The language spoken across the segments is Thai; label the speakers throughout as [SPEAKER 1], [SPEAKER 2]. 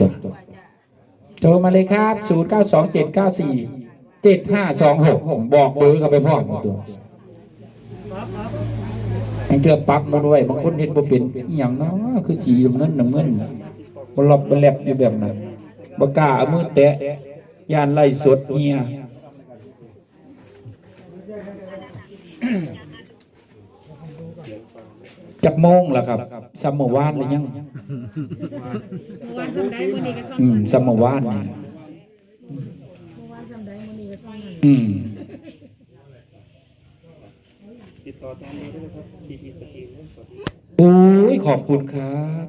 [SPEAKER 1] จบโทรมาเลยครับ 0 9 2 7 9 4 7 5 2 6 บอกเบอร์เข้าไปพร้อมตัวให้เธอปักมาด้วยบางคนเห็นบ่เป็นอย่างเนาะคือสีน้ำเงินน้ำเงินบ่หลบบ่แลบอยู่แบบนั้นบกาเอามือแตะยานไล่สดเฮีย จักโมงล่ะครับซัมเมอร์วานหรือยัง
[SPEAKER 2] ว่าทำได้มื้อนี้ก็ต้อง
[SPEAKER 1] อืมซัมเมอร์วานนี่
[SPEAKER 2] ว่าทำได้มื้อนี้ก็ต้อง
[SPEAKER 1] อืม
[SPEAKER 3] ติดต่อตามนี้ด้วยนะครับ TP สกรีนเรื่องสด
[SPEAKER 1] โอ้ยขอบคุณครับ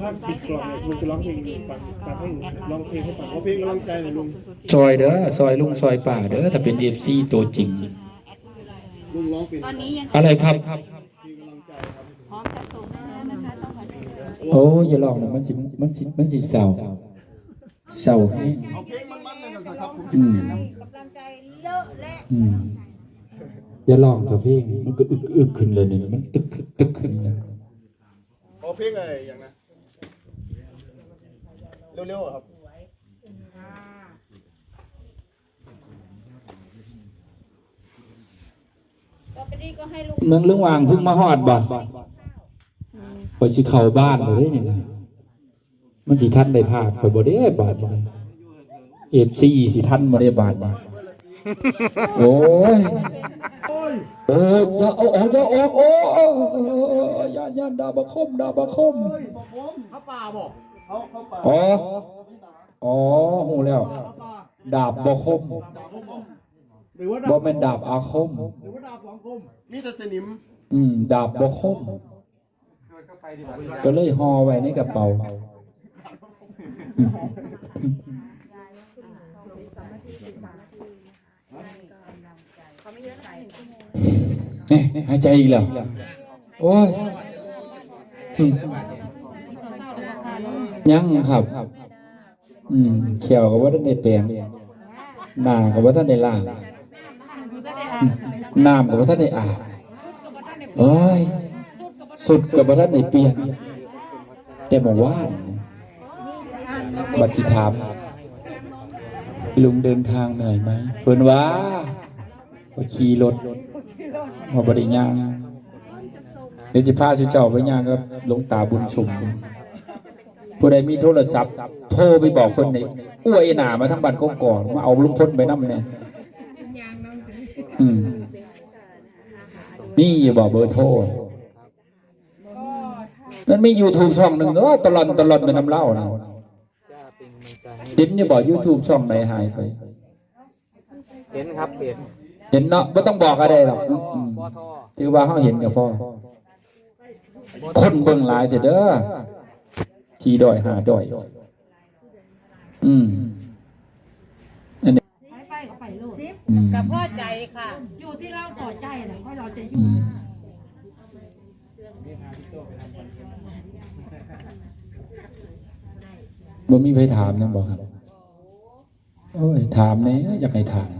[SPEAKER 3] ถ้าสิบกล่องลุงจะร้องเพลงฟังฟังให้ร้องเพลงให้ฟังร้องเพลงกำลังใจหน่อยลุง
[SPEAKER 1] ซอยเด้อซอยลุงซอยป่าเด้อถ้าเป็นเอฟซีตัวจริง
[SPEAKER 3] ลุงร้องเป็น
[SPEAKER 4] ตอนนี้ยัง
[SPEAKER 1] อะไรครับ
[SPEAKER 3] เพลงกำลังใจครับ
[SPEAKER 4] พร้อมจะส่งให้แล้วนะคะต้องขอโทษด้วย
[SPEAKER 1] โอ้ยอย่าลองนะมันสิมันสิมันสิเศร้าเศร้าให้
[SPEAKER 3] เอาเพลงมันๆเลยกันครับผม
[SPEAKER 1] อืม
[SPEAKER 2] กำลังใจเลอะและ
[SPEAKER 1] อืมอย่าลองเถอะพี่มันก็อึกอึกขึ้นเลยเนี่ยมันตึกตึกขึ้นเลย
[SPEAKER 3] เอาเพลงอะไรอย่างนะเร็วๆอะครับ
[SPEAKER 1] เมืองเรื่องวางเพิ่งมาฮอดบ่ไปสิเข้าบ้านบ่ได้นี่นะมันสิทันได้ภาพข่อยบ่ได้บาดนี่นะเอฟซีสิทันบ่ได้บาดนี่โอ้ยโอ้ยอย่าเอาออกอย่าออกโอ้ยอย่าอย่าดาบะคมดาบะคม
[SPEAKER 3] เขาป่าบอกเขาเขาป่า
[SPEAKER 1] อ๋ออ๋อหูแล้ว ดาบบะคม
[SPEAKER 3] หรือว่า
[SPEAKER 1] บ่แม่นดาบอาคม
[SPEAKER 3] หรือว่าดาบสองคมมีแต่สนิม
[SPEAKER 1] อืม ดาบบะคม ก็เลยห่อไว้ในกระเป๋าเอ๊ะหายใจอีกแล้ว โอ้ยอืมยังครับ อืมเขียวก็ว่าท่านได้แปลงหน้าก็ว่าท่านได้ล้างอืม น้ำก็ว่าท่านได้อาบโอ้ยสุดกับว่าท่านได้เปลี่ยน แต่บอกว่าบัตรสิถามลุงเดินทางเหนื่อยไหมเพิ่นว่าว่าขี่รถมาบริย่างเดี๋ยวจะพาสุเจ้าไปย่างกับหลวงตาบุญชุมผู้ใดมีโทรศัพท์ โทรไปบอกคนในอ้วยหนามาทั้งบ้านกก่อนมาเอาลุงพ้นไปนั่เนี่ยอืม นี่อย่าบอกเบอร์โทรมันมียูทูบช่องหนึ่งเนอะตลอดตลอดไปน้ำเล่านะเห็นอย่าบอกยูทูบช่องไหนหายไป
[SPEAKER 5] เห็นครับเห็น
[SPEAKER 1] เห็นเนาะไม่ต้องบอกอะไรหรอกอืม
[SPEAKER 5] ปอทอ
[SPEAKER 1] ถือว่าเขาเห็นกับพ่อคนเบิ่งหลายเถอะเด้อทีดอยหาดอย อืม
[SPEAKER 2] ไปไปก็ไปโลด
[SPEAKER 1] อืม
[SPEAKER 2] กับ พ่อใจค่ะ อยู่ที่เราต่อใจนะค่อยเราจะอยู่
[SPEAKER 1] อืมบ่มีใครถามนะบอกครับ โอ้ย ถามเนี่ยอยากให้ถาม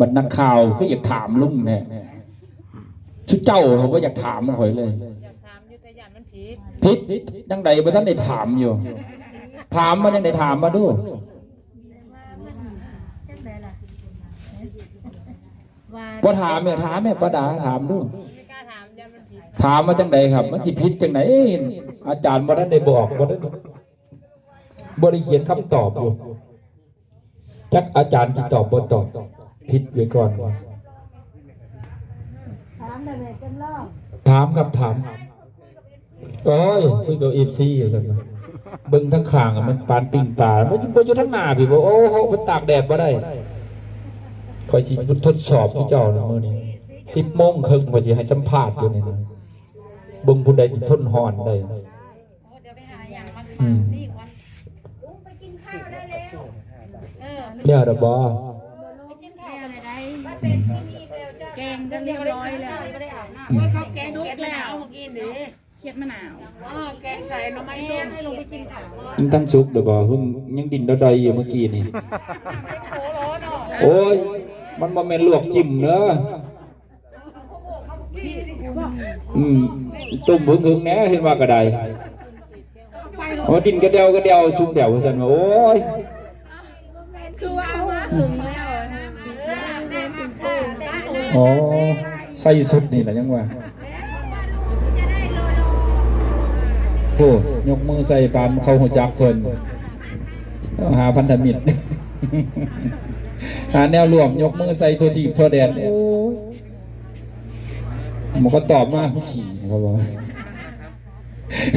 [SPEAKER 1] บัดนักข่าวคืออยากถามลุงเนี่ยชุดเจ้าเขาก็อยากถามมันหอยเลย
[SPEAKER 2] อยากถามอยู่แต่ยันมันผิด
[SPEAKER 1] ทิศยังใดบ่ท่านได้ถามอยู่ ถามมายังได้ถามมาดู
[SPEAKER 2] ว่า
[SPEAKER 1] บ่ถามเนี่ยถามแม่ป้าดาถามดู
[SPEAKER 2] ไม่กล้าถามยันมันผิด
[SPEAKER 1] ถามมาจังใดครับ มันสิผิดจังไหนอาจารย์บ่ทันได้บอกบ่ได้บ่ได้เขียนคำตอบอยู่จักอาจารย์สิตอบบ่ตอบผิดไว้ก่อน
[SPEAKER 2] ถามได้ไหมจำลอง
[SPEAKER 1] ถามครับถามโอ้ยคุยกับ FC อยู่ซั่นนะเบิ่งทั้งข้างอะมันปานปิ้งปลามันบ่อยู่ทั้งหน้าพี่บ่โอ้โหมันตากแดดบ่ได้ค อยสิทดสอบที่เจ้านะมื้อนี้10โมงครึ่งว่าสิให้สัมภาษณ์อยู่นี่นะเบิ่งผู้ใดที่ทนร้อนได้
[SPEAKER 2] เดี๋ยวไปหาอย่างมัน
[SPEAKER 1] อืม
[SPEAKER 2] นี่วันลุงไปกินข้าวได้แล้ว เออ
[SPEAKER 1] เดี๋ยวเดบอ
[SPEAKER 2] ไปกินข้าวอะไรได้ป้าเต็นที่มีแล้วจ้าแกงก็เรียบร้อยแล้วก็ได้อาบน้ำว่าเขาแกงเสร็จแล้วเมื่อกี้นี่เขียดมะนาวอ๋อแกงใส่หน่อไม้ส้มให้ลงไปกินข้าว
[SPEAKER 1] ยังตั้งซุกเดบอเพิ่งยังดินดอยๆอยู่เมื่อกี้นี่
[SPEAKER 2] โอ้โหเนาะ
[SPEAKER 1] โอ้ย มันมาแม่นลวกจิ้มเนอะอืมตุ่มเพิ่งๆแหน่เห็นว่ากระไดโอ้ดินกระเดียวกระเดียวชุบเดียวว่าซั่นว่าโอ้ย
[SPEAKER 2] คือว่ามาถึงแล้วนะ
[SPEAKER 1] อ๋อใส่สุดนี่แหละยังว่าโอ้ยกมือใส่ปานเขาหัวจักเพิ่นหาพันธมิตร หาแนวรวมยกมือใส่ทั่วทีบทั่วแดนโอ้ยมันก็ตอบมาขี่เขาบอก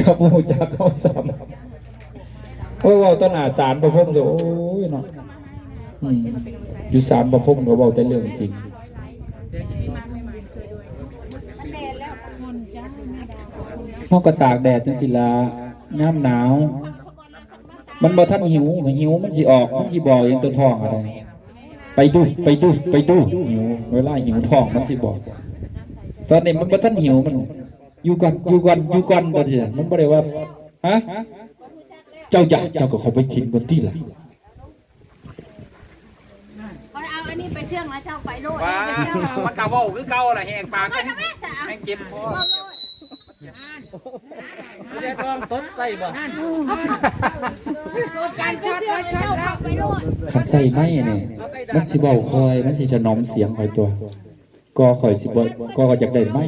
[SPEAKER 1] เขาบ่รู้จักเขาซ้ำโอ้ยเว่าต้นหาสารประพรมโอ้ยเนาะอืมอยู่สารประพรมก็เว้าแต่เรื่องจริงเขาก็ตากแดดจังสิลาน้ำหนาว มันบ่ทันหิวหิวมันสิออก มันสิบอกเองตัวท้องอะไร ไปดูไปดูไปดูหิวเวลาหิวท้องมันสิบอก ตอนนี้มันบ่ทันหิวมัน อยู่ก่อนอยู่ก่อนอยู่ก่อนตอนนี้มันบ่ได้ว่าฮะเจ้าอยากเจ้าก็เข้าไปกินบนที่ล่ะ
[SPEAKER 2] เขาเอาอันนี้ไปเชื่องแล้วเจ้าไปโลด
[SPEAKER 5] ว้ามันกะเว่าคือเก่าล่ะแหงปากกันแหงเจ็บคอไม่ ได้ต้องตดใส่บ่
[SPEAKER 2] การช็อตแล้วช็อตแล้วไปโลด
[SPEAKER 1] ขันใส่ไม้เนี่ยมันสิเบาคอย มันสิถนอมเสียงคอยตัว ก็คอยสิบ่ก็อยากได้ไม้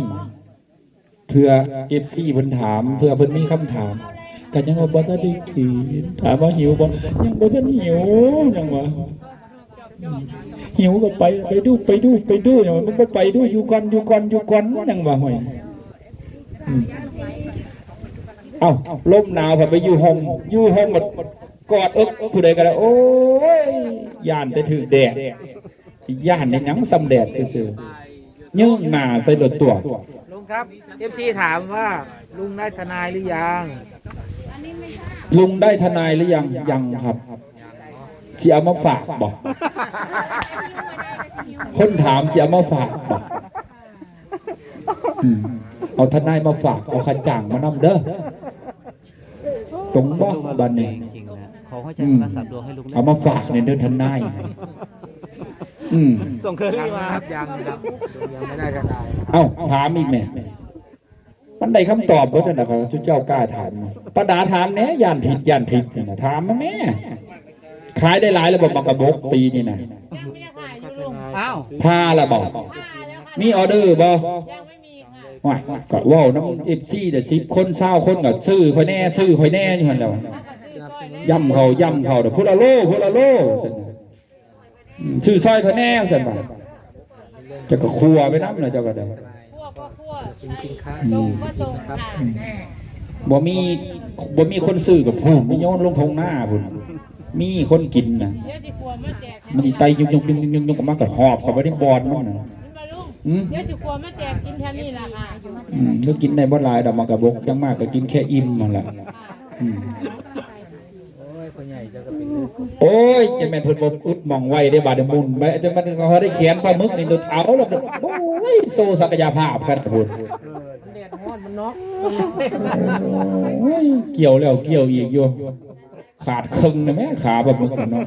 [SPEAKER 1] เพื่อเอฟซีเพิ่นถามเพื่อเพิ่นมีคำถามก็ยังว่าบ่ทันได้กินถามว่าหิวบ่ยังบ่ทันหิวยังว่าอืมหิวก็ไปไปดูไปดูไปดูอย่างว่ามันบ่ไปดูอยู่ก่อนอยู่ก่อนอยู่ก่อนยังว่าห่วย เอ้าลมหนาวพอไปอยู่ห้องอยู่ห้องหมดกอดเอิกผู้ใดก็ได้โอ้ยย่านแต่ถือแดดสิย่านในหนังซ้ำแดดซื่อๆยืงหน้าใส่รถตัว
[SPEAKER 5] ลุงครับเอฟซีถามว่าลุงได้ทนายหรือยัง
[SPEAKER 1] ลุงได้ทนายหรือยังยังครับสิเอามาฝากบอกคนถามสิเอามาฝากบอกอืมเอาทนายมาฝากเอาขันจ่างมานำเด้อ ตรงบ่บันนี้
[SPEAKER 6] จริงๆนะขอให้ใจ
[SPEAKER 1] อืม
[SPEAKER 6] รักษาตัวให้ลุงนะ
[SPEAKER 1] เอามาฝากในเด้อทนายอืม
[SPEAKER 5] ส่งเคอรี่มาครับยังครับยังไม่ได้ทนาย
[SPEAKER 1] เอ้าถามอีกแม่มันได้คำตอบเบิดนั่นนะครับทุกเจ้ากล้าถามป้าดาถามแหน่ย่านผิดย่านผิดนี่นะถามมาแม่ขายได้หลายระบบมากระบกปีนี่นะ
[SPEAKER 5] อ้าว
[SPEAKER 1] พาละบอกมีออเดอร์บ่ ว่าก็เว้าน้ำเอฟซีแต่สิบคนเศร้าคนก็ซื้อค่อยแน่ซื้อค่อยแน่อยู่หั่นแหล้วย่ำเขาย่ำเขาเดี๋ยวพุทธโลพุทธโลซั่นน่ะอืมซื้อซอยค่อยแน่ซั่นบ่าจะก็ครัวไปน้ำนะเจ้าก็ได้
[SPEAKER 5] สินค้า
[SPEAKER 1] อืม
[SPEAKER 5] ครับ
[SPEAKER 1] บ่มีบ่มีคนซื้อกับพูนมีโยนลงทงหน้าพุ่นมีคนกินนะมันสิไตยุกยุกยุกยุกยุกยุกออกมาก็หอบเข้าไปในบอดมันน่ะ อืม
[SPEAKER 7] เดี๋ยวสิกลัวมาแจกกินแค่นี้ล่ะค่ะ
[SPEAKER 1] อืมก็กินได้บ่หลายดอกมากระบกจังมากก็กินแค่อิ่มนั่นแหละอืม
[SPEAKER 5] โอ้ยคนใหญ่เจะก็เป็นเรื่อง
[SPEAKER 1] โอ้ยจะแม่นเพิ่นบ่อึดหมองไว้ได้บาดได้มุนไปจะมันเขาได้เขียนปลาหมึกนี่ตัวเอาแล้วก็โอ้ยโซศักยภาพกันพุ่น
[SPEAKER 5] แดดฮ้อนมันน็อก
[SPEAKER 1] โอ้ยเกี่ยวแล้วเกี่ยวอีกอยู่ขาดครึ่งนะแม่ขาแบบมึกกันเนาะ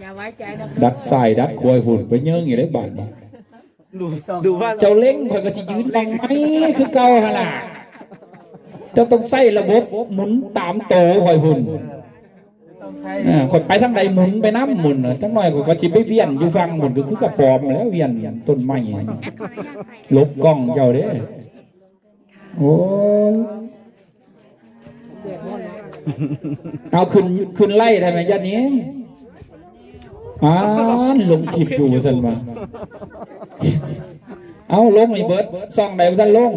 [SPEAKER 2] อย่าไว้ใจนะ
[SPEAKER 1] ดัดใส่ดัดควยหุ่นไปเยื่องอยู่ได้บาดนี่
[SPEAKER 5] ดูดูว่า
[SPEAKER 1] เจ้าเล้งข่อยก็สิยืนบังไหมคือเก่าหั่นล่ะเจ้าต้องใส่ระบบหมุนตามโตข่อยหุ่น
[SPEAKER 5] ต้องใช้
[SPEAKER 1] อ่าข่อยไปทางใดหมุนไปน้ำหมุนน่ะจังหน่อยข่อยก็สิไปเวียนอยู่ฟังหมุนก็คือกระปอมแล้วเวียนต้นไม้ลบกล้องเจ้าเด้โอ้ยเอาขึ้นขึ้นไล่ได้ไหมยันนี้ อ่านลงคลิปดูสันมาเอาลงไอ้เบิร์ดซ่องไหนท่านลง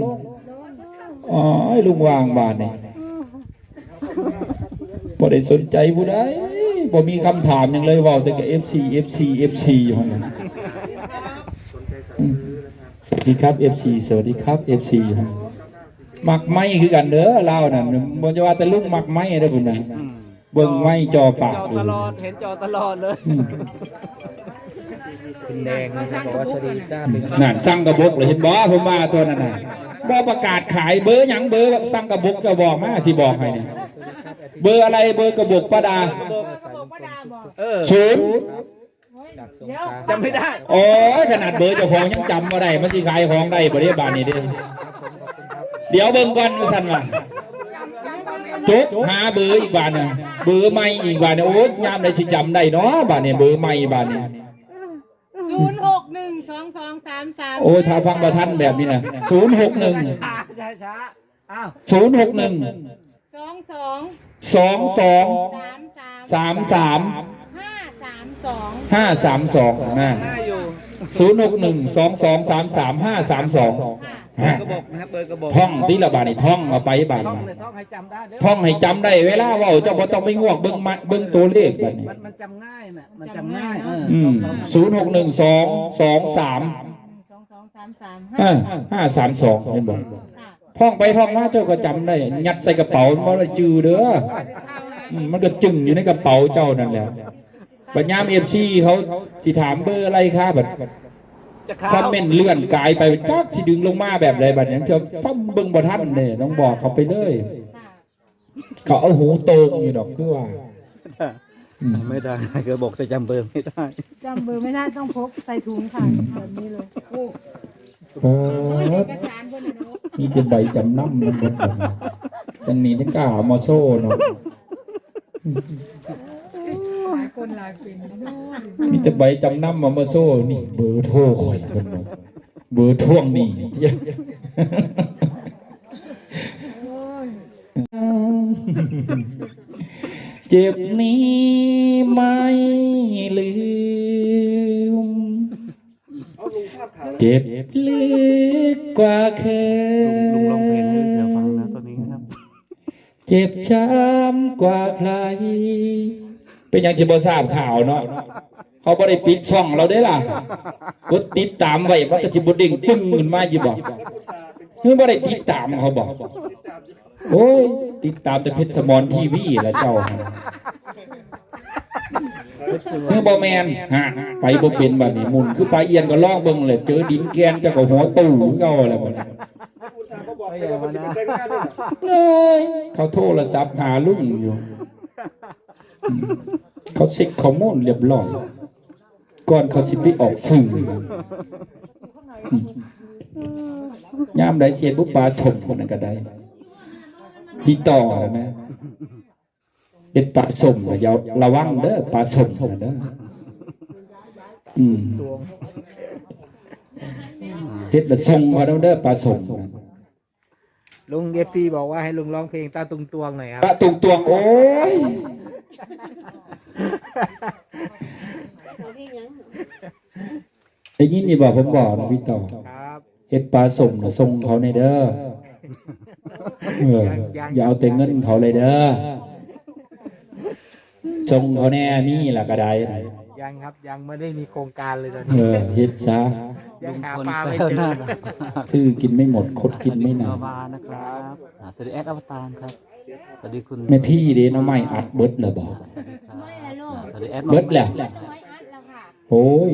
[SPEAKER 1] อ๋อลุงวางบานนี่บ่ได้สนใจผู้ใดบ่มีคำถามหยังเลยว้าแต่กับ FC FC FC อยู่หั่นน่ะอืมสวัสดีครับ FC สวัสดีครับ FC อยู่หมักไม้คือกันเด้อลานั่นบ่จะว่าแต่ลุงมักไม้เด้อพุ่นะ เบิ่งไม้จอปาก
[SPEAKER 5] จอตลอด เห็นจอตลอดเลย
[SPEAKER 1] อืม
[SPEAKER 5] เป็นแดงนะครับบอกว่าสวัสดีจ้าเป็น
[SPEAKER 1] นั่นสั่งกระบกเลยเห็นบ่ผมมาตัวนั้นน่ะบ่ประกาศขายเบอร์หยังเบอร์สั่งกระบกจะบอกมาสิบอกให้เนี่ยเบอร์อะไรเบอร์กระบกป้าดา
[SPEAKER 5] เออ
[SPEAKER 1] ศูนย์
[SPEAKER 5] จากสงขลาจำไม่ได้
[SPEAKER 1] โอ้ยขนาดเบอร์เจ้าของยังจำบ่ได้มันสิขายของได้บ่ได้บานนี้เด้เดี๋ยวเบิ่งก่อนว่าซั่นว่า จกหาเบอร์อีกบาทเนี่ยเบอร์ใหม่อีกบาทเนี่ยโอ้ยยามได้สิจำได้เนาะบาทเนี่ยเบอร์ใหม่บาทเนี่ย
[SPEAKER 7] ศูนย์หกหนึ่งสองสองสามสาม
[SPEAKER 1] โอ้ยถ้าฟังประทันแบบนี้นะศูนย์หกหนึ่ง
[SPEAKER 5] ช้าช้าช้าอ้าว
[SPEAKER 1] ศูนย์หกหนึ่ง
[SPEAKER 7] สองสอง
[SPEAKER 1] สองสอง
[SPEAKER 7] สามสาม
[SPEAKER 1] สามสาม
[SPEAKER 7] ห้าสามสอง
[SPEAKER 1] ห้าสามสองนะ
[SPEAKER 5] หน้าอยู่
[SPEAKER 1] ศูนย์หกหนึ่งสองสองสามสามห้าสามสอง
[SPEAKER 5] เบอร์กระบอกนะครับเบอร์กระบอก
[SPEAKER 1] ท่องที่ละบาทนี่ท่องเอาไปบาท
[SPEAKER 5] ท่อง
[SPEAKER 1] มา
[SPEAKER 5] เลยท่องให้จำได้เด้อ
[SPEAKER 1] ท่องให้จำได้เวลาเว่าเจ้าพอต้องไปงวกเบิ้งมาเบิ้งตัวเลขบาทนี้
[SPEAKER 5] มันมันจำง่ายน่ะมันจำง่ายเออ
[SPEAKER 1] อืมศูนย์หกหนึ่งสองสองสาม
[SPEAKER 7] สองสองสามสาม
[SPEAKER 1] ห้า
[SPEAKER 7] ห้า
[SPEAKER 1] ห้าสามสองเห็นบอก
[SPEAKER 7] ค่ะ
[SPEAKER 1] ท่องไปท่องมาเจ้าก็จำได้ยัดใส่กระเป๋ามันเลยจือเด้ออืมมันก็จึงอยู่ในกระเป๋าเจ้านั่นแหละบัญญามเอฟซีเขาสิถามเบอร์อะไรครับบัด
[SPEAKER 5] จะ
[SPEAKER 1] คอ
[SPEAKER 5] เข้าม
[SPEAKER 1] เมนต์เลื่อนกายไปจักที่ดึงลงมาแบบไรบัดนี้จะฟั่มเบิ่งบ่ทันเนี่ยต้องบอกเขาไปเลย
[SPEAKER 7] ค่ะ
[SPEAKER 1] เขาเอาหูโตงอยู่ดอกคือว่า
[SPEAKER 5] ไม่ได้กระบอกจะจำเบอร์ไม่ได้
[SPEAKER 7] จำเบอร์ไม่ได้ต้องพกใส่ถุงค่ะแบบนี้เลย
[SPEAKER 1] นี่จะใบจำนำมันเบิดบัดนี้จังนี้จะกล้าเอามาโซ่เนาะ
[SPEAKER 7] หลายคนหลายเป็น
[SPEAKER 1] มีแต่ใบจำนำมามาโซ่นี่ เบอร์โทรข่อยเพิ่นบอกเบอร์ท่วงนี่เจ็บนี้ไม่ลืม
[SPEAKER 3] เอาลุงทราบข่าว
[SPEAKER 1] เจ็บลึกกว่าเคย
[SPEAKER 5] ลุงลองเพลงให้เสือฟังนะตอนนี้ครับ
[SPEAKER 1] เจ็บช้ำกว่าใคร เป็นอย่างที่บอทราบข่าวเนาะเขาบ่ได้ปิดช่องเราได้ล่ะกดติดตามไว้ว่าจะจิบดิ่งปึ้งขึ้นมาอยู่บอกเมื่อบ่ได้ติดตามเขาบอกโอ้ยติดตามแต่เพชรสมอนทีวีแหละเจ้าเมื่อบ่แมนฮะไปบ่เป็นบัดนี้หมุนคือปลาเอียนก็ลอกเบิ่งเลยเจอดินแกนเจ้าก็หัวตู่เก่าอะไรบัดนี้
[SPEAKER 3] อุตส่าห์เขาบอกเลยเป็นแจ้งหน้าด้วยนะ
[SPEAKER 1] เขาโทรศัพท์หาลุงอยู่ เขาเช็คข้อมูลเรียบร้อย ก่อนเขาสิไปออกสื่ออืมยามใดเชียร์บุปผาชมคนนั้นก็ได้พี่ต่อนะเป็นปลาสมนะอย่าระวังเด้อปลาสมนะเด้ออืมเฮ็ดละทรงมาเด้อปลาสมนะ
[SPEAKER 5] ลุงเอฟซีบอกว่าให้ลุงร้องเพลงตาตุงตวงหน่อยครับ
[SPEAKER 1] ปะตุงตวงโอ้ย ได้ยินนี่บอกผมบอกนะพี่ต่อ
[SPEAKER 5] ครับ
[SPEAKER 1] เฮ็ดปลาส่งน่ะส่งเขาในเด้อเอออย่าเอาแต่เงินเขาเลยเด้อส่งเขาแน่มีล่ะก็ได้นะ
[SPEAKER 5] ยังครับยังไม่ได้มีโครงการเลยตอน
[SPEAKER 1] เอ
[SPEAKER 5] นี้
[SPEAKER 1] อเฮ็ดซะ
[SPEAKER 5] ยังหาปลาไม่เจอ
[SPEAKER 1] ซื้อกินไม่หมดคดกินไม่นาน
[SPEAKER 6] วานะครับอ่าสวัสดีแอดอวตารครับสวัสดีคุณ
[SPEAKER 1] แม่พี่เด้น้ำไม้อัดเบิดแล้วบอก
[SPEAKER 6] สวัสดีแอด
[SPEAKER 1] เบิดแล้ว
[SPEAKER 4] น้อยอัดแล้วค่ะ
[SPEAKER 1] โอ้ย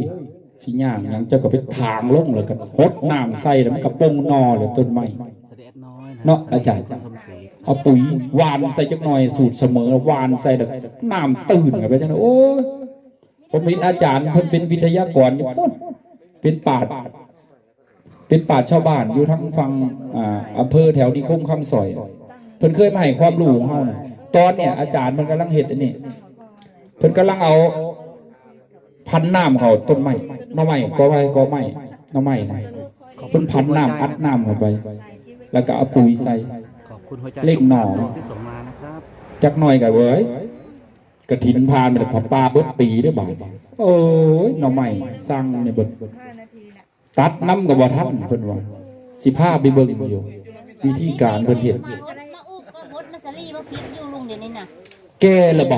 [SPEAKER 1] สิย่างหยังเจ้าก็ไปทางลงแล้วก็หดน้ำใส่แล้วมันก็ปงนอเลยต้นไม้
[SPEAKER 6] สวัสดีแอดน้อย
[SPEAKER 1] เนาะอาจารย์
[SPEAKER 6] คุณสมศรี
[SPEAKER 1] เอาปุ๋ยหวานใส่จักหน่อยสูตรเสมอหวานใส่แล้วน้ำตื่นกันไปจังเลยโอ้ยผมเห็นอาจารย์เพิ่นเป็นวิทยากรอยู่ปุ๊บเป็นปราดเป็นปราดชาวบ้านอยู่ทั้งฟังอ่าอำเภอแถวนิคมคำสอย เพิ่นเคยมาให้ความรู้ของเฮาน่ะตอนเนี่ยอาจารย์มันกำลังเฮ็ดอันนี้เพิ่นกำลังเอา พันน้ำเขาต้นไม้หน่อไม้ก็ไว้ก็ไม้หน่อไม้นะเพิ่นพันน้ำอัดน้ำเข้าไป แล้วก็เอาปุ๋ยใส่
[SPEAKER 6] ขอบคุณหัวใจ
[SPEAKER 1] เลขหนอ
[SPEAKER 6] ที่ส่งมานะครับ
[SPEAKER 1] จักหน่อยกับเว้ยกระถินพานไปแต่ปลาเบิดปีได้อบ่ายโอ้ยหน่อไม้สร้างเนี่ยเบิดตัดน้ำกับบ่ทันเพิ่นว่าสิพาไปเบิ่งอยู่ วิธีการเพิ่นเฮ็ด
[SPEAKER 4] มาอุด มาอุบก็มดมาสลีมาพิษอยู่ลุงเดี๋ยวนี้น่ะ
[SPEAKER 1] แก่ละบ่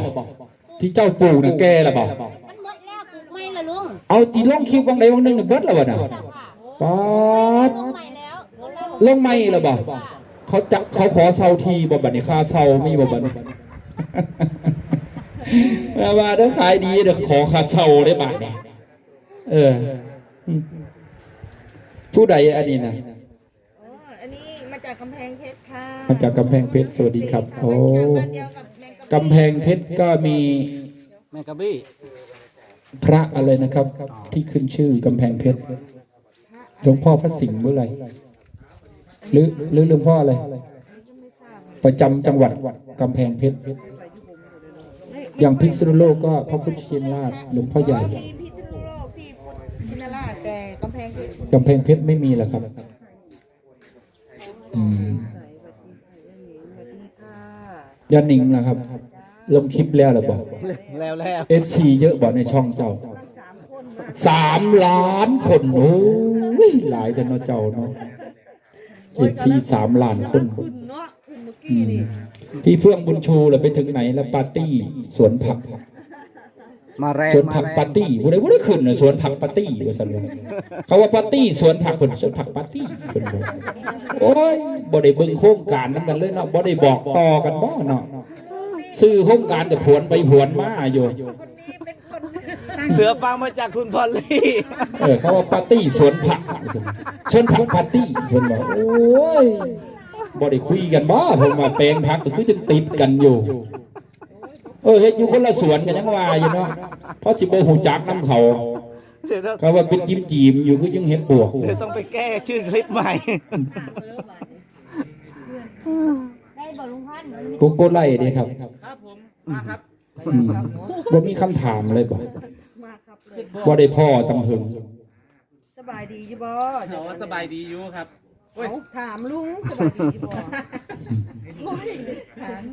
[SPEAKER 1] ที่เจ้าปลูกน่ะแก่ละบ่
[SPEAKER 4] มันหมดแล้วปลูกไม่ละลุง
[SPEAKER 1] เอาตีลงคลิปวังใดวังหนึงน่ะเบิดแล้วบ่น่ะ
[SPEAKER 4] ค่ะ
[SPEAKER 1] ป๊าด
[SPEAKER 4] ลงใหม่แล้วลงแล้ว
[SPEAKER 1] ลงไม่ละบ่เขาจักเขาขอเซาทีบ่บัดนี้ค่าเซามีบ่บัดนี้มาว่าเด้อขายดีเด้อขอค่าเซาได้บาทนี้เอออืมผู้ใดอันนี้นะ
[SPEAKER 8] อันนี้มาจา กกำแพงเพชรค่ะ
[SPEAKER 1] มาจากกำแพงเพชรสวัสดีครับโอ้
[SPEAKER 8] บ้านเดียวกับแมงกะ
[SPEAKER 1] กำแพงเพชรก็มี
[SPEAKER 6] แม่กะบี้
[SPEAKER 1] พระอะไรนะครับ ที่ขึ้นชื่อกำแพงเพชรหลวงพ่อพระสิงห์เมื่อไหร่หรือหรือหลวงพ่ออะไรประจำจังหวัดกำแพงเพชร อย่างพิษณุโลกก็พระพุทธชินราชหลวงพ่อใหญ่
[SPEAKER 8] มีพิษณุโลกที่พินาราชแต่กำแพงเพชร
[SPEAKER 1] กำแพงเพชรไม่มีเหรอครับ อืมยานิงนะครับ ลงคลิปแล้วเหรอบอก
[SPEAKER 5] แล้วแล้ว
[SPEAKER 1] เอฟซีเยอะบอกในช่องเจ้าสามล้านคนโอ้ยหลายแต่เนาะเจ้าเนาะเอฟซีสามล้านคน
[SPEAKER 8] คุณเนาะคุณเมื่อ
[SPEAKER 1] อื
[SPEAKER 8] กี้
[SPEAKER 1] ม
[SPEAKER 8] นี่
[SPEAKER 1] พี่เฟื่องบุญชูเราไปถึงไหนแล้วปาร์ตี้สวนผัก
[SPEAKER 5] มาแรง
[SPEAKER 1] สวนผักปาร์ตี้ผู้ใดผู้ใดขึ้นน่ะสวนผักปาร์ตี้ว่าซั่นว่าเขาว่าปาร์ตี้สวนผักเพิ่นสวนผักปาร์ตี้เพิ่นบอกโอ้ยบ่ได้เบิ่งโครงการนำกันเลยเนาะบ่ได้บอกต่อกันบ่เนาะซื้อโครงการก็ผวนไปผวนมาอยู่
[SPEAKER 5] เสือฟังมาจากคุณพอลลี่
[SPEAKER 1] เออเขาว่าปาร์ตี้สวนผักสวนผักปาร์ตี้เพิ่นบอกโอ้ยบ่ได้คุยกันบ่เพิ่นว่าแปลงผักก็คือจังติดกันอยู่ เออเฮ็ดอยู่คนละสวนกันยังว่าอยู่เนาะเพราะสิบ่ฮู้จักนํเขา
[SPEAKER 5] เดี๋ยวต้อง
[SPEAKER 1] เขาว่าเป็นจิ้มจีมอยู่ก็ยังเห็นปวกอยู่
[SPEAKER 5] เดี๋ยวต้องไปแก้ชื่อคลิปใหม่
[SPEAKER 4] ได้บ่ลุงพันธุ์
[SPEAKER 1] โกโก้ไล่เด้ครับ
[SPEAKER 5] ครับผมมาครับ
[SPEAKER 1] อืมบ่มีคำถามเลยบ่
[SPEAKER 8] มาครับเลย
[SPEAKER 1] บ่ได้พ่อตังหึง
[SPEAKER 8] สบายดีจีบอ
[SPEAKER 5] โอ้สบายดีอยู่ครับ
[SPEAKER 8] เอาถามลุงสบายดีจีบอโอ้ยถาม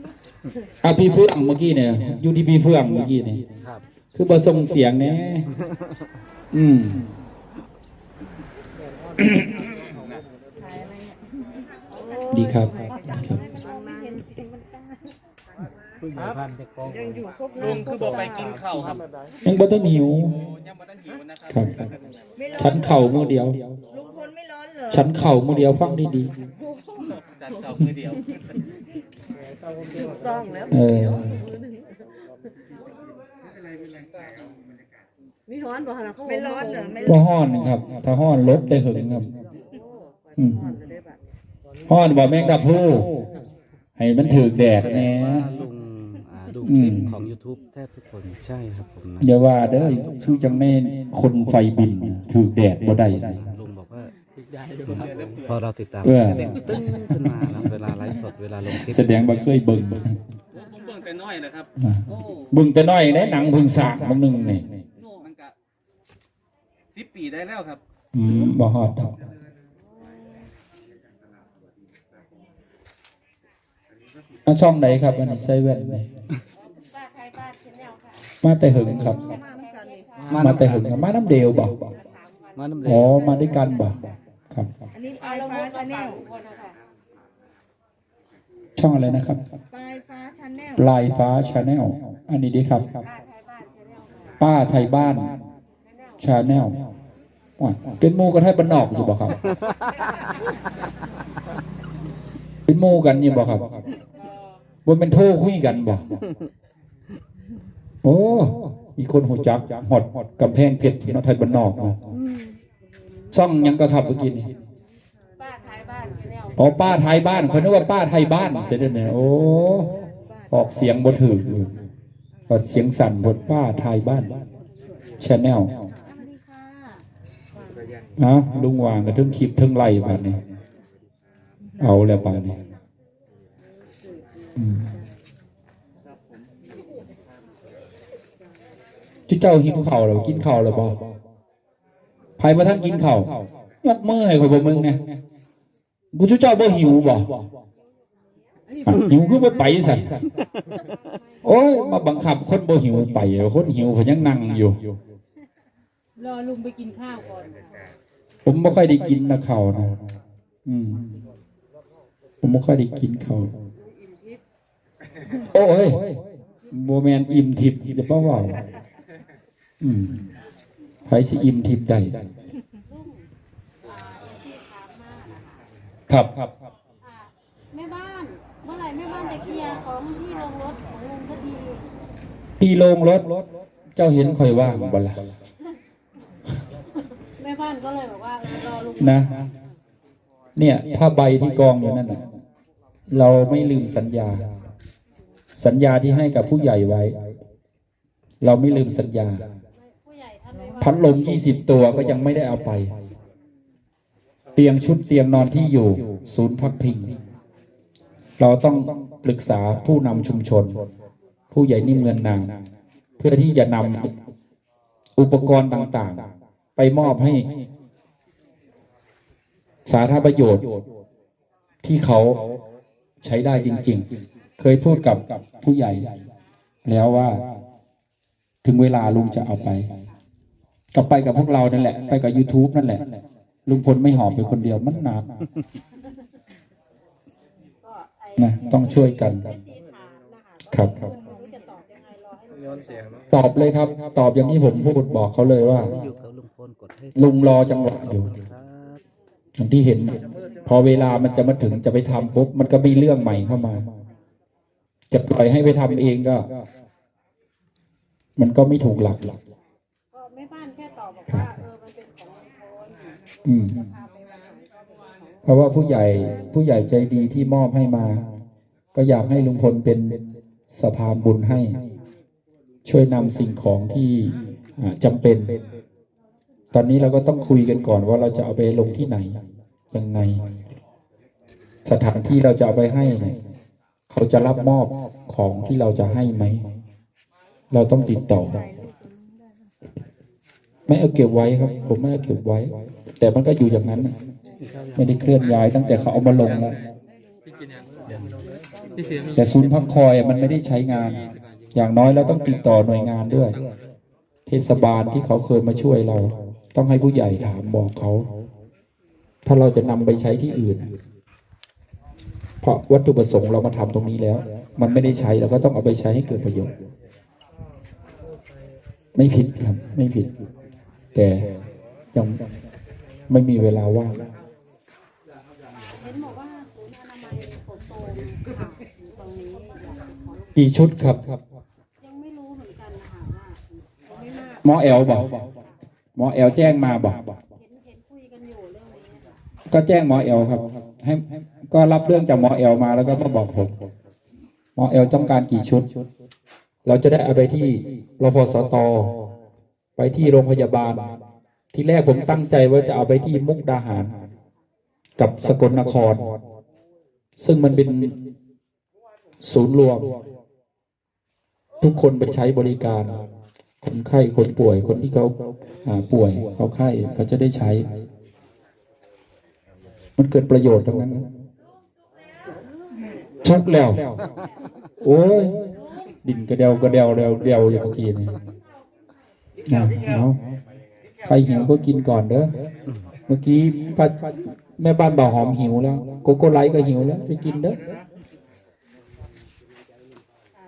[SPEAKER 1] อะพี่เฟื่องเมื่อกี้เนี่ยอยู่ที่พี่เฟื่องเมื่อกี้เนี่ย
[SPEAKER 5] ครับ
[SPEAKER 1] คือบ่ส่งเสียงแน่อืมดีครับดีครับ
[SPEAKER 8] ยังอยู่ครบ
[SPEAKER 5] ลุงคือบอกไปกินข้าวครับ
[SPEAKER 1] ยังบ่ทันหิว
[SPEAKER 5] ยังไม่ทันหิวนะครับ
[SPEAKER 1] ครับครับ
[SPEAKER 8] ไม่ร้อ
[SPEAKER 1] ฉั
[SPEAKER 8] น
[SPEAKER 1] นเข่ามือเดียว
[SPEAKER 8] ลุงพลไม่ร้อนเหรอ
[SPEAKER 1] ฉันเข่ามือเดียวฟังดี
[SPEAKER 5] จัดข้าวมือเดียว
[SPEAKER 8] ถูกต้องแล้ว
[SPEAKER 1] เออ
[SPEAKER 8] ม่ร้อนเหรอไม่ร้อนเหรอไม่
[SPEAKER 1] บ่ฮ้อนครับ ถ้าฮ้อนลบได้หึงครับอืมฮ้อนบ่แมงดาพูให้มันถือแดดแหน่
[SPEAKER 6] ลุงอ่าดูคลิ
[SPEAKER 1] ม
[SPEAKER 6] ปของ YouTube แทบทุกคนใช่ครับผมนะ
[SPEAKER 1] อย่าว่าเด้อคือจังแม่นคนไฟบินถือแดดบ่ได้
[SPEAKER 6] ลุ งบอกว่าพอเราติดตาม
[SPEAKER 1] เออ
[SPEAKER 6] ตึ้งขึ้นมานะเวลาไลฟ์สดเวลาลงคลิป
[SPEAKER 1] แสดงว่าเคยเบิ่ง
[SPEAKER 5] ผมเบิ่งแต่น้อยนะครับ
[SPEAKER 1] อะเบิ่งแต่น้อยได้หนังเพิ่งสร้างบางหนึงนี่
[SPEAKER 5] มันก็สิบปีได้แล้วครับ
[SPEAKER 1] อืมบ่ฮอดดอกอะช่องไหนครับ อันนี้ใส่แว่นนี่มาแต่หึงครับ มาแต่หึงมาน้ำเดียวบ่
[SPEAKER 6] มาน้ำเหล
[SPEAKER 1] อ๋อ
[SPEAKER 6] ว
[SPEAKER 1] มาด้วยกันบ่ ครับ
[SPEAKER 8] อันนี้ปลายฟ้าชาแนล
[SPEAKER 1] ช่องอะไรนะครับ
[SPEAKER 8] ปลายฟ้าชาแนล
[SPEAKER 1] ปลายฟ้าชาแนลอันนี้ดีครับ ป้าไทยบ้านชาแนลเป็นหมูกันให้บ้านนอกอยู่บ่ครับ เป็นหมูกันอยู่บ่ครับว่าเป็นโทรคุยกันบ่โอ้ มีคนหูจักหอดกำแพงเพชรเนาะไทยบ้านนอกเนาะ ซ่องหยังก็ครับเมื่อกี้นี่อ๋อป้าไทยบ้านคนนึกว่าป้าไทยบ้านเสร็จแล้วเนี่ยโอ้ออกเสียงบ่ถือออกเสียงสั่นบทป้าไทยบ้านชแนลฮะลุงวางกับทึงคลิปทึงไล่บาดนี้เอาแล้วบาดนี้อืมที่เจ้าหิวข้าวแล้วกินข้าวแล้วบ่ ไผบ่ท่านกินข้าวยกมือให้ข่อยบ่มึงเนี่ยกูเจ้าบ่หิวบ่อะหิวคือบ่ไปสั่นโอ้ยมาบังคับคนบ่หิวไปคนหิวเขายังนั่งอยู่
[SPEAKER 7] รอลุงไปกินข้าวก่อน
[SPEAKER 1] ผมบ่ค่อยได้กินนะข้าวนะอืมผมบ่ค่อยได้กินข้าวโอ้ยบ่แม่นอิ่มทิพย์จะบ่เว้าอืม ไผสิอิ่มทิพย์ได้ครับครับ
[SPEAKER 4] แม่บ้านเมื่อไหร่แม่บ้านจะเคลียร์ของที่ลงรถของลุงสักที
[SPEAKER 1] ที่โรงรถ เจ้าเห็นข่อยว่างบ่ล่ะ
[SPEAKER 4] แม่บ้านก็เลยบอกว่าเออรอลุง
[SPEAKER 1] นะ เนี่ยผ้าใบที่กองอยู่นั่นน่ะเราไม่ลืมสัญญา สัญญาที่ให้กับผู้ใหญ่ไว้ เราไม่ลืมสัญญา พัดลมยี่สิบตัวก็ยังไม่ได้เอาไป เตียงชุดเตียงนอนที่อยู่ ศูนย์พักพิง เราต้องปรึกษาผู้นำชุมชน ผู้ใหญ่นิ่มเงินนาง เพื่อที่จะนำอุปกรณ์ต่างๆ ไปมอบให้ สาธารณประโยชน์ ที่เขาใช้ได้จริง ๆ เคยพูดกับผู้ใหญ่ แล้วว่า ถึงเวลาลุงจะเอาไป กลับไปกับพวกเรานั่นแหละ ไปกับ YouTube นั่นแหละ ลุงพลไม่หอบไปคนเดียวมันหนักนะต้องช่วยกันครับครับตอบเลยครับ ตอบอย่างที่ผมพูดบอกเขาเลยว่า
[SPEAKER 6] อยู่กับลุงพลกดให้
[SPEAKER 1] ลุงรอจังหวะอยู่
[SPEAKER 6] ครับ
[SPEAKER 1] อย่างที่เห็น พอเวลามันจะมาถึงจะไปทำปุ๊บมันก็มีเรื่องใหม่เข้ามา จะปล่อยให้ไปทำเองก็ มันก็ไม่ถูกหลักหรอก
[SPEAKER 4] อบบอกว่าเออมันเป็นของลุงพล
[SPEAKER 1] อืมเพราะว่าผู้ใหญ่ผู้ใหญ่ใจดีที่มอบให้มา ก็อยากให้ลุงพลเป็นสะพานบุญให้ ช่วยนำสิ่งของที่อ่าจำเป็น ตอนนี้เราก็ต้องคุยกันก่อนว่าเราจะเอาไปลงที่ไหน ยังไง สถานที่เราจะเอาไปให้เนี่ยเขาจะรับมอบของที่เราจะให้ไหม เราต้องติดต่อ ไม่เอาเก็บไว้ครับ ผมไม่เอาเก็บไว้ แต่มันก็อยู่อย่างนั้นน่ะไม่ได้เคลื่อนย้ายตั้งแต่เขาเอามาลงแล้วแต่ศูนย์พักคอยอะมันไม่ได้ใช้งาน อย่างน้อยเราต้องติดต่อหน่วยงานด้วย เทศบาลที่เขาเคยมาช่วยเรา ต้องให้ผู้ใหญ่ถามบอกเขา ถ้าเราจะนำไปใช้ที่อื่น เพราะวัตถุประสงค์เรามาทำตรงนี้แล้ว มันไม่ได้ใช้เราก็ต้องเอาไปใช้ให้เกิดประโยชน์ ไม่ผิดครับ ไม่ผิด แต่ยังไม่มีเวลาว่าง
[SPEAKER 4] เห็นบอกว่าศูนย์อนามัยโคโตค่ะตรงนี้อยากจะขอ
[SPEAKER 1] กี่ชุดครับ
[SPEAKER 4] ยังไม่รู้เหมือนกันนะคะว่ายังไม่มาก
[SPEAKER 1] หมอแอลบอกหมอแอลแจ้งมาบอก
[SPEAKER 4] เห็นเห็นคุยกันอยู่เรื่องนี้ค่ะ
[SPEAKER 1] ก็แจ้งหมอแอลครับให้ก็รับเรื่องจากหมอแอลมาแล้วก็มาบอกผมหมอแอลต้องการกี่ชุด เราจะได้เอาไปที่รฟสต ไปที่โรงพยาบาล ที่แรกผมตั้งใจว่าจะเอาไปที่มุกดาหาร กับสกลนคร ซึ่งมันเป็นศูนย์รวม ทุกคนไปใช้บริการ คนไข้คนป่วยคนที่เขาาป่วยเขาไข้เขาจะได้ใช้ มันเกิดประโยชน์ทั้งนั้นชกแล้ว โอ้ยดินกระเดวกระเดวเดวเดวอย่างเมื่อกี้นี่ นะเอาใครหิวก็กินก่อนเด้อเมื่อกี้ป้าแม่บ้านบ่าวหอมหิวแล้ว โกโก้ไลท์ก็หิวแล้ว ไปกินเด้อ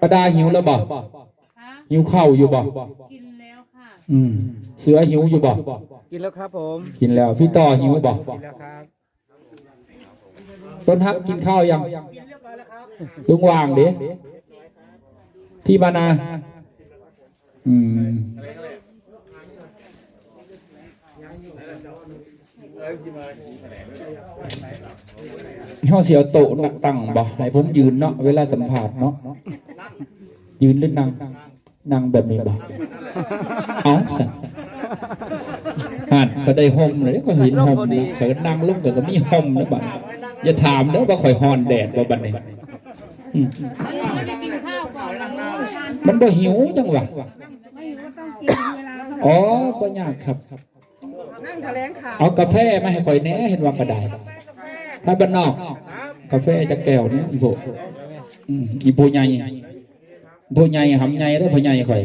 [SPEAKER 1] ประดาหิวแล้วบ่
[SPEAKER 7] คะ
[SPEAKER 1] หิวข้าวอยู่บ่
[SPEAKER 7] กินแล้วค่ะ
[SPEAKER 1] อืม เสือหิวอยู่บ่
[SPEAKER 5] กินแล้วครับ ผม
[SPEAKER 1] กินแล้ว พี่ต่อหิวบ่
[SPEAKER 5] กินแล้วครับ
[SPEAKER 1] ต้นฮักกินข้าวยังลุงวางดิพี่บานา อืม เขาเสียวโตะนักตั้งบ่ให้ผมยืนเนาะเวลาสัมผัสเนาะยืนหรือนั่งนั่งแบบนี้บ่เอาสั่นห่านเขาได้ห่มเลยก็เห็นห่มนะเขานั่งลงก็ก็มีห่มนะบัดอย่าถามเด้อว่าข่อยฮอนแดดบ่บัดนี้อืม
[SPEAKER 7] ไม่ได้กินข้าวก่อนเลย
[SPEAKER 1] มันบ่หิวจังวะอ๋อบ่ยากครับ
[SPEAKER 8] นั่งแถลงข่าว
[SPEAKER 1] เอากาแฟมาให้ข่อยแหน่เห็นว่าก็ได้ถ้าบ้านนอก กาแฟจะแก้วเนี่ยอีโพอืมอีโพใหญ่อีโพใหญ่หำใหญ่แล้วพอใหญ่ข่อย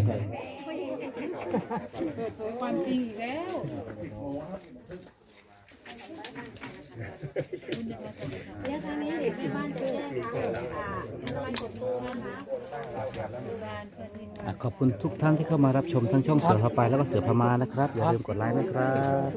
[SPEAKER 7] ความจริงอีกแล้ว
[SPEAKER 4] เดี๋ยวทางนี้เห็นแม่บ้านจะแจ้งทางอ่าอนามัยโคโตนะคะ
[SPEAKER 6] อะขอบคุณทุกท่านที่เข้ามารับชมทั้งช่องเสือพาไปแล้วก็เสือพมานะครับ อย่าลืมกดไลค์นะครับ